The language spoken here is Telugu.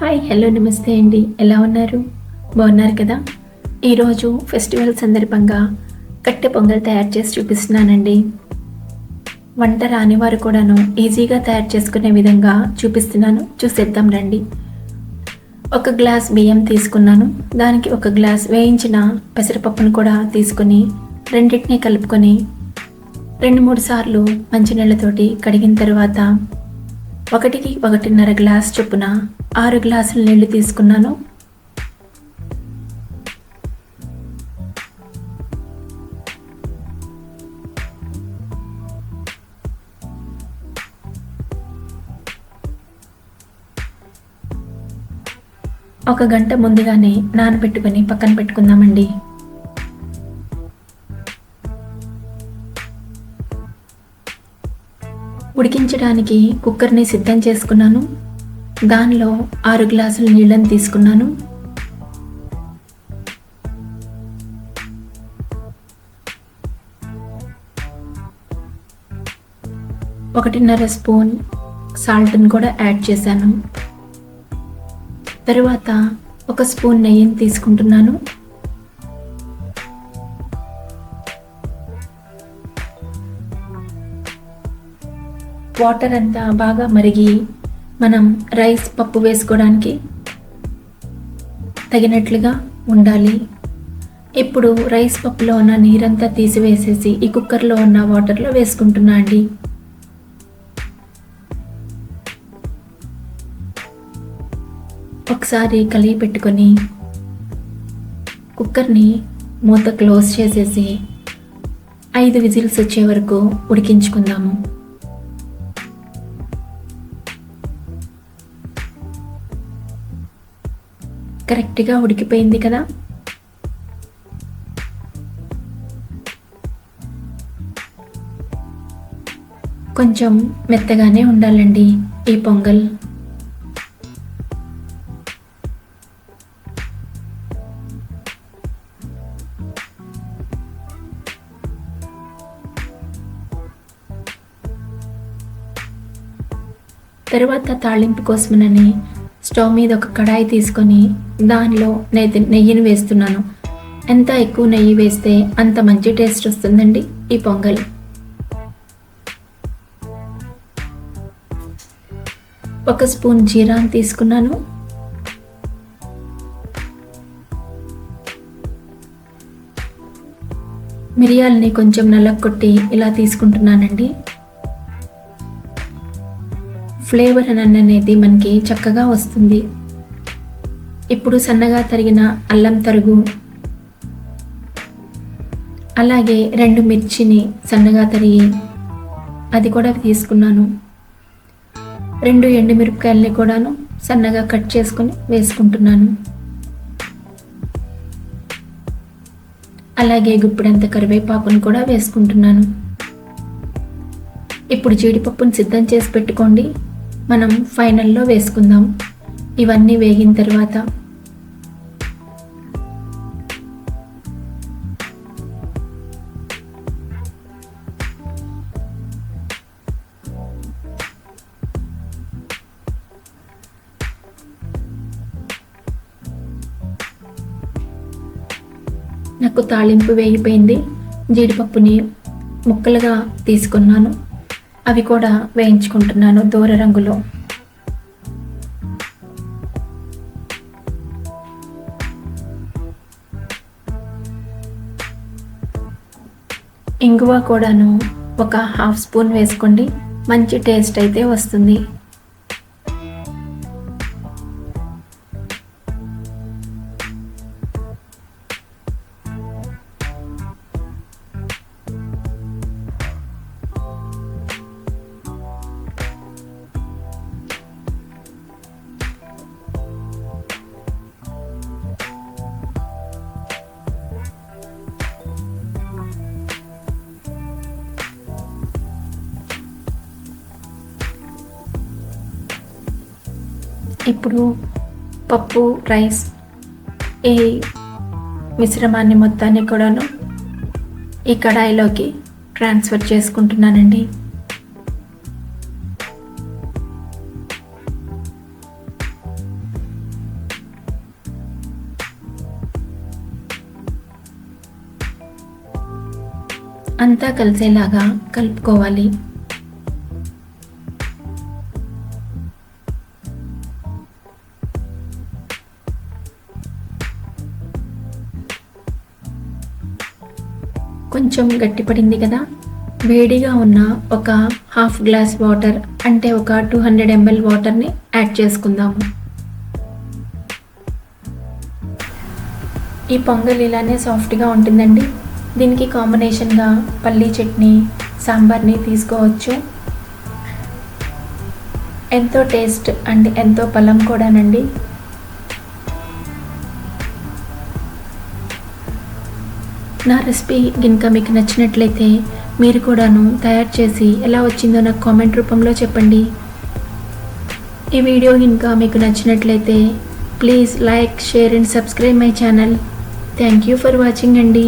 హాయ్ హలో నమస్తే అండి. ఎలా ఉన్నారు? బాగున్నారు కదా? ఈరోజు ఫెస్టివల్ సందర్భంగా కట్టె పొంగల్ తయారు చేసి చూపిస్తున్నానండి. వంట రాని వారు కూడాను ఈజీగా తయారు చేసుకునే విధంగా చూపిస్తున్నాను. చూసేద్దాం రండి. ఒక గ్లాస్ బియ్యం తీసుకున్నాను. దానికి ఒక గ్లాస్ వేయించిన పెసరపప్పును కూడా తీసుకొని రెండింటినీ కలుపుకొని రెండు మూడు సార్లు మంచినీళ్ళతోటి కడిగిన తర్వాత ఒకటికి ఒకటిన్నర గ్లాస్ చొప్పున ఆరు గ్లాసుల నీళ్ళు తీసుకున్నాను. ఒక గంట ముందుగానే నానబెట్టుకొని పక్కన పెట్టుకుందామండి. ఉడికించడానికి కుక్కర్ని సిద్ధం చేసుకున్నాను. దానిలో ఆరు గ్లాసుల నీళ్ళని తీసుకున్నాను. ఒకటిన్నర స్పూన్ సాల్ట్ని కూడా యాడ్ చేశాను. తరువాత ఒక స్పూన్ నెయ్యిని తీసుకుంటున్నాను. వాటర్ అంతా బాగా మరిగి మనం రైస్ పప్పు వేసుకోవడానికి తగినట్లుగా ఉండాలి. ఇప్పుడు రైస్ పప్పులో ఉన్న నీరంతా తీసివేసేసి ఈ కుక్కర్లో ఉన్న వాటర్లో వేసుకుంటున్నా అండి. ఒకసారి కలిగి పెట్టుకొని కుక్కర్ని మూత క్లోజ్ చేసేసి ఐదు విజిల్స్ వచ్చే వరకు ఉడికించుకుందాము. కరెక్ట్గా ఉడికిపోయింది కదా. కొంచెం మెత్తగానే ఉండాలండి ఈ పొంగల్. తరువాత తాళింపు కోసమనని స్టవ్ మీద ఒక కడాయి తీసుకొని దానిలో నెయ్యి నెయ్యిని వేస్తున్నాను. ఎంత ఎక్కువ నెయ్యి వేస్తే అంత మంచి టేస్ట్ వస్తుందండి ఈ పొంగల్. ఒక స్పూన్ జీరాని తీసుకున్నాను. మిరియాలని కొంచెం నల్లకొట్టి ఇలా తీసుకుంటున్నానండి. ఫ్లేవర్ అనేది మనకి చక్కగా వస్తుంది. ఇప్పుడు సన్నగా తరిగిన అల్లం తరుగు అలాగే రెండు మిర్చిని సన్నగా తరిగి అది కూడా తీసుకున్నాను. రెండు ఎండుమిరపకాయలని కూడాను సన్నగా కట్ చేసుకొని వేసుకుంటున్నాను. అలాగే గుప్పిడంత కరివేపాకును కూడా వేసుకుంటున్నాను. ఇప్పుడు జీడిపప్పును సిద్ధం చేసి పెట్టుకోండి. మనం ఫైనల్లో వేసుకుందాం. ఇవన్నీ వేగిన తర్వాత నాకు తాళింపు వేగిపోయింది. జీడిపప్పుని ముక్కలుగా తీసుకున్నాను. అవి కూడా వేయించుకుంటున్నాను దూర రంగులో. ఇంగువ కూడాను ఒక హాఫ్ స్పూన్ వేసుకోండి. మంచి టేస్ట్ అయితే వస్తుంది. ఇప్పుడు పప్పు రైస్ ఈ మిశ్రమాన్ని మొత్తాన్ని కూడాను ఈ కడాయిలోకి ట్రాన్స్ఫర్ చేసుకుంటున్నానండి. అంతా కలిసేలాగా కలుపుకోవాలి. కొంచెం గట్టిపడింది కదా. వేడిగా ఉన్న ఒక హాఫ్ గ్లాస్ వాటర్ అంటే ఒక టూ హండ్రెడ్ ఎంఎల్ వాటర్ని యాడ్ చేసుకుందాము. ఈ పొంగల్ ఇలానే సాఫ్ట్గా ఉంటుందండి. దీనికి కాంబినేషన్గా పల్లీ చట్నీ సాంబార్ని తీసుకోవచ్చు. ఎంతో టేస్ట్ అండ్ ఎంతో బలం కూడానండి. నా రెసిపీ కనుక మీకు నచ్చినట్లయితే మీరు కూడాను తయారు చేసి ఎలా వచ్చిందో నాకు కామెంట్ రూపంలో చెప్పండి. ఈ వీడియో కనుక మీకు నచ్చినట్లయితే please like share and subscribe my channel. Thank you for watching అండి.